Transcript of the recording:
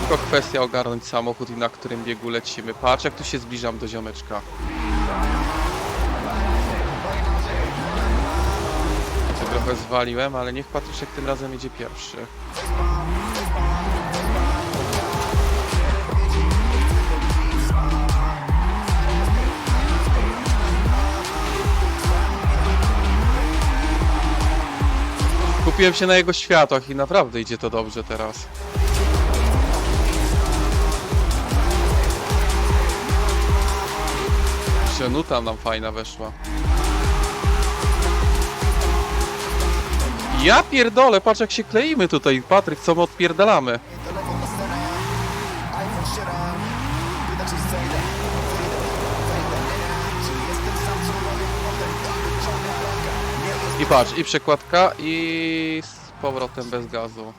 Tylko kwestia ogarnąć samochód i na którym biegu lecimy. Patrz jak tu się zbliżam do ziomeczka. Trochę zwaliłem, ale niech Patryszek tym razem jedzie pierwszy. Kupiłem się na jego światłach i naprawdę idzie to dobrze teraz. Jeszcze nuta nam fajna weszła. Ja pierdolę, patrz jak się kleimy tutaj, Patryk, co my odpierdalamy. I patrz, i przekładka, i z powrotem bez gazu.